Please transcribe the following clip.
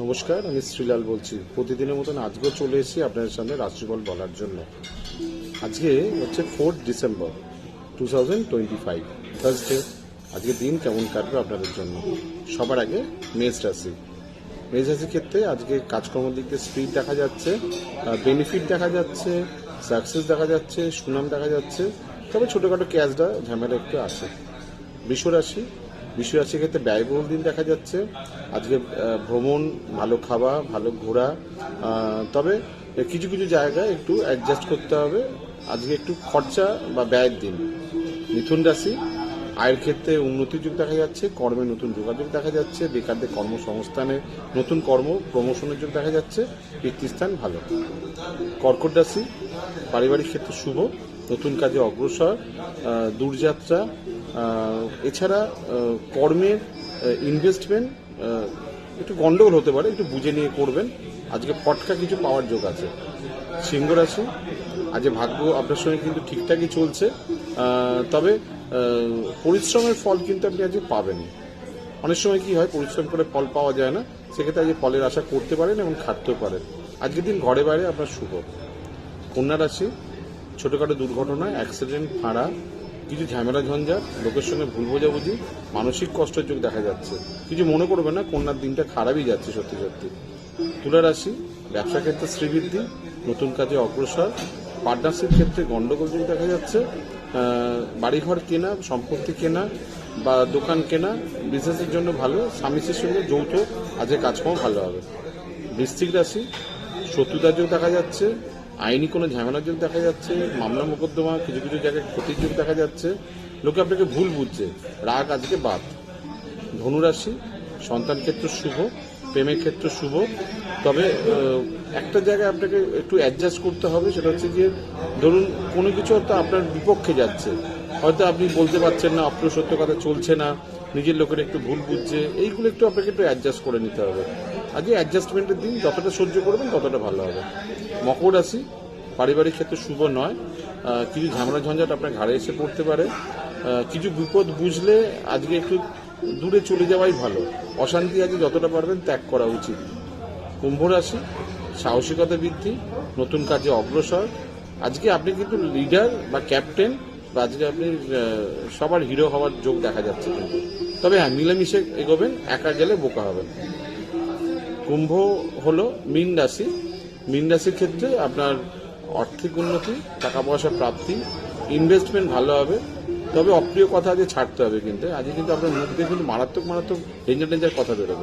নমস্কার, আমি শ্রীলাল বলছি। প্রতিদিনের মতন আজকেও চলে এসেছি আপনাদের সামনে রাশিফল বলার জন্য। আজকে হচ্ছে fourth December two thousand twenty five Thursday আজকে দিন কেমন কাটবে আপনাদের জন্য? সবার আগে মেষ রাশি। মেষ রাশির ক্ষেত্রে আজকে কাজকর্মের দিক দিয়ে স্পিড দেখা যাচ্ছে বেনিফিট দেখা যাচ্ছে সাকসেস দেখা যাচ্ছে, সুনাম দেখা যাচ্ছে। তবে ছোটোখাটো ক্যাশটা ঝামেলা একটু আছে। বিশ্বরাশি বিশ্বরাশির ক্ষেত্রে ব্যয়বহুল দিন দেখা যাচ্ছে। আজকে ভ্রমণ, ভালো খাওয়া ভালো ঘোরা তবে কিছু কিছু জায়গায় একটু অ্যাডজাস্ট করতে হবে। আজকে একটু খরচা বা ব্যয়ের দিন। মিথুন রাশি, আয়ের ক্ষেত্রে উন্নতির যুগ দেখা যাচ্ছে, কর্মে নতুন যোগাযোগ দেখা যাচ্ছে, বেকারদের কর্মসংস্থানে নতুন কর্ম প্রমোশনের যুগ দেখা যাচ্ছে, পিতৃস্থান ভালো। কর্কট রাশি, পারিবারিক ক্ষেত্রে শুভ, নতুন কাজে অগ্রসর দূরযাত্রা এছাড়া কর্মের ইনভেস্টমেন্ট একটু গন্ডগোল হতে পারে, একটু বুঝে নিয়ে করবেন। আজকে ফটকা কিছু পাওয়ার যোগ আছে। সিংহ রাশি, আজ ভাগ্য আপনার সঙ্গে কিন্তু ঠিকঠাকই চলছে। তবে পরিশ্রমের ফল কিন্তু আপনি আজকে পাবেন। অনেক সময় কি হয়, পরিশ্রম করে ফল পাওয়া যায় না, সেক্ষেত্রে আজকে ফলের আশা করতে পারেন এবং খাটতেও পারেন। আজকের দিন ঘরে বাইরে আপনার শুভ। কন্যা রাশি, ছোটোখাটো দুর্ঘটনা অ্যাক্সিডেন্ট ফাঁড়া কিছু ঝামেলা ঝঞ্ঝাট লোকের সঙ্গে ভুল বোঝাবুঝি, মানসিক কষ্টের যোগ দেখা যাচ্ছে। কিছু মনে করবে না, কন্যার দিনটা খারাপই যাচ্ছে সত্যি সত্যি। তুলা রাশি ব্যবসা ক্ষেত্রে শ্রীবৃদ্ধি, নতুন কাজে অগ্রসর, পার্টনারশিপ ক্ষেত্রে গন্ডগোল যোগ দেখা যাচ্ছে বাড়িঘর কেনা, সম্পত্তি কেনা, বা দোকান কেনা বিজনেসের জন্য ভালো স্বামীর সঙ্গে যৌথ, আজকে কাজকর্ম ভালো হবে। বৃশ্চিক রাশি, শত্রুতার যোগ দেখা যাচ্ছে আইনি কোনো ঝামেলার যোগ দেখা যাচ্ছে, মামলা মোকদ্দমা, কিছু কিছু জায়গায় ক্ষতির যোগ দেখা যাচ্ছে। লোকে আপনাকে ভুল বুঝছে। রাগ আজকে বাদ। ধনুরাশি, সন্তান ক্ষেত্র শুভ, প্রেমের ক্ষেত্র শুভ। তবে একটা জায়গায় আপনাকে একটু অ্যাডজাস্ট করতে হবে, সেটা হচ্ছে যে ধরুন কোনো কিছু হয়তো আপনার বিপক্ষে যাচ্ছে। হয়তো আপনি বলতে পারছেন না আপনার সত্য কথা চলছে না, নিজের লোকের একটু ভুল বুঝছে। এইগুলো একটু আপনাকে একটু অ্যাডজাস্ট করে নিতে হবে। আজকে অ্যাডজাস্টমেন্টের দিন যতটা সহ্য করবেন ততটা ভালো হবে। মকর রাশি পারিবারিক ক্ষেত্রে শুভ নয়। কিছু ঝামেলা ঝঞ্ঝাট আপনার ঘাড়ে এসে পড়তে পারে। কিছু বিপদ বুঝলে আজকে একটু দূরে চলে যাওয়াই ভালো। অশান্তি আজকে যতটা পারবেন ত্যাগ করা উচিত। কুম্ভ রাশি, সাহসিকতা বৃদ্ধি, নতুন কাজে অগ্রসর। আজকে আপনি কিন্তু লিডার বা ক্যাপ্টেন বা আজকে আপনি সবার হিরো হওয়ার যোগ দেখা যাচ্ছে কিন্তু। তবে হ্যাঁ মিলেমিশে এগোবেন, একা গেলে বোকা হবেন। কুম্ভ হলো মীন রাশি। মীন রাশির ক্ষেত্রে আপনার আর্থিক উন্নতি টাকা পয়সা প্রাপ্তি ইনভেস্টমেন্ট ভালো হবে। তবে অপ্রিয় কথা আজকে ছাড়তে হবে কিন্তু। আজকে কিন্তু আপনার মুখ দিয়ে কিন্তু মারাত্মক মারাত্মক ডেঞ্জার ডেঞ্জার কথা বেরোবে।